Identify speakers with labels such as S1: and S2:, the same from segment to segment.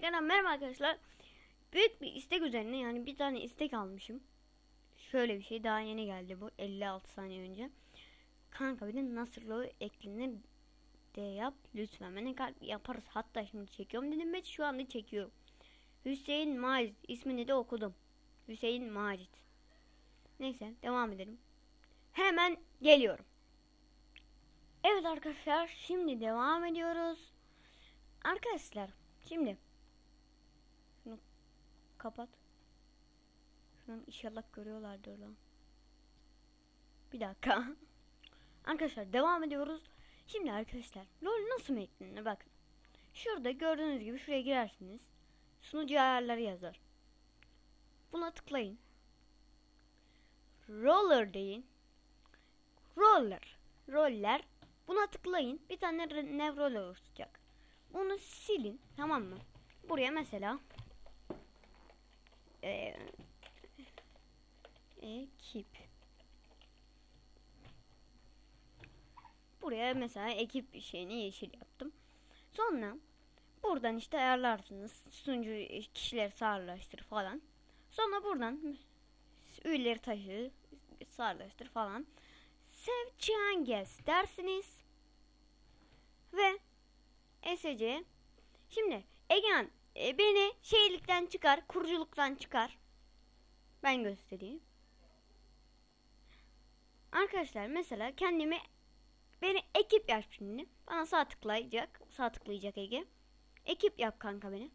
S1: tekrardan merhaba arkadaşlar. Büyük bir istek üzerine yani bir tane istek almışım. Şöyle bir şey daha yeni geldi bu 56 saniye önce. Kanka bir de Nasırlı eklenir de yap lütfen. Ben kalp yaparız. Hatta şimdi çekiyorum dedim ben şu anda çekiyorum. Hüseyin Macit ismini de okudum. Hüseyin Macit. Neyse devam edelim. Hemen geliyorum. Evet arkadaşlar şimdi devam ediyoruz. Arkadaşlar şimdi kapat. Şunu inşallah görüyorlardır lan. Bir dakika. Arkadaşlar devam ediyoruz. Şimdi arkadaşlar LOL nasıl eklenir bakın. Şurada gördüğünüz gibi şuraya girersiniz. Sunucu ayarları yazar. Buna tıklayın. Roller deyin. Roller. Roller. Buna tıklayın. Bir tane re- nevrol oluşacak. Bunu silin. Tamam mı? Buraya mesela ekip Buraya mesela ekip şeyini yeşil yaptım. Sonra buradan işte ayarlarsınız. Sunucu kişileri sağırlaştır falan. Sonra buradan üyeleri taşı sağırlaştır falan. Sev Changes dersiniz. Ve SC Şimdi Egehan e, beni şeylikten çıkar, kuruculuktan çıkar. Ben göstereyim. Arkadaşlar mesela kendimi beni ekip yap şimdi. Bana sağ tıklayacak. Sağ tıklayacak Ege. Ekip yap kanka beni.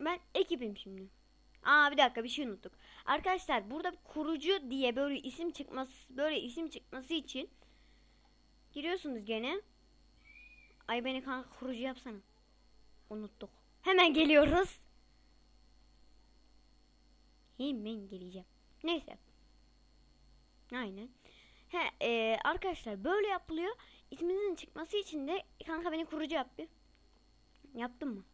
S1: Ben ekibim şimdi. Aa bir dakika bir şey unuttuk. Arkadaşlar burada kurucu diye böyle isim çıkması böyle isim çıkması için giriyorsunuz gene. Ay beni kanka kurucu yapsana. Unuttuk. Hemen geliyoruz. Hemen geleceğim. Neyse. Aynen. He, e, arkadaşlar böyle yapılıyor. İsminizin çıkması için de kanka beni kurucu yap bir. Yaptın mı?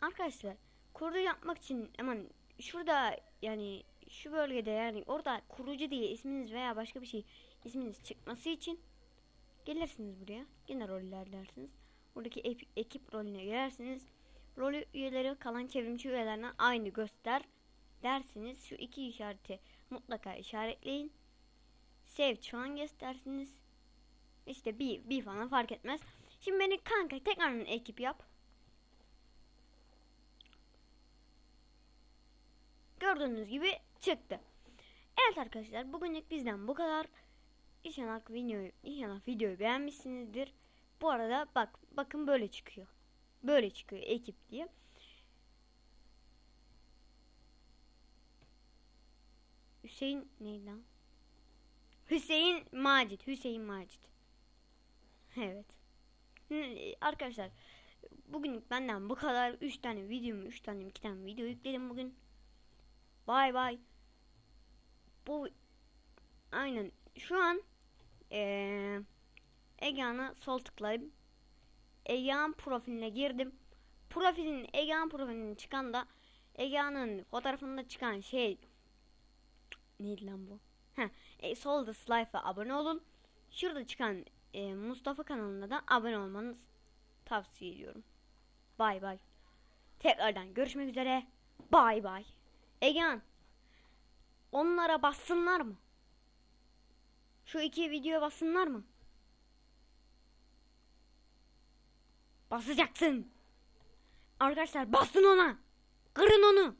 S1: Arkadaşlar kurucu yapmak için aman şurada yani şu bölgede yani orada kurucu diye isminiz veya başka bir şey isminiz çıkması için gelirsiniz buraya. Yine roller dersiniz. Buradaki ep- ekip rolüne girersiniz. Rol üyeleri kalan çevrimçi üyelerine aynı göster dersiniz. Şu iki işareti mutlaka işaretleyin. Save changes dersiniz. İşte bir, bir falan fark etmez. Şimdi beni kanka tekrardan ekip yap. Gördüğünüz gibi çıktı. Evet arkadaşlar bugünlük bizden bu kadar. İnşallah videoyu, inşallah videoyu beğenmişsinizdir. Bu arada bak bakın böyle çıkıyor. Böyle çıkıyor ekip diye. Hüseyin neydi lan? Hüseyin Macit. Hüseyin Macit. Evet. Arkadaşlar bugünlük benden bu kadar. 3 tane videomu 3 tane 2 tane video yükledim bugün. Bay bay. Bu aynen şu an eee Egehan'a sol tıklayıp Egehan profiline girdim. Profilin Egehan profiline çıkan da Egehan'ın fotoğrafında çıkan şey neydi lan bu? Heh, e, solda slide'a abone olun. Şurada çıkan e, Mustafa kanalına da abone olmanız tavsiye ediyorum. Bay bay. Tekrardan görüşmek üzere. Bay bay. Egehan. Onlara bassınlar mı? Şu iki videoya bassınlar mı? Basacaksın. Arkadaşlar basın ona. Kırın onu.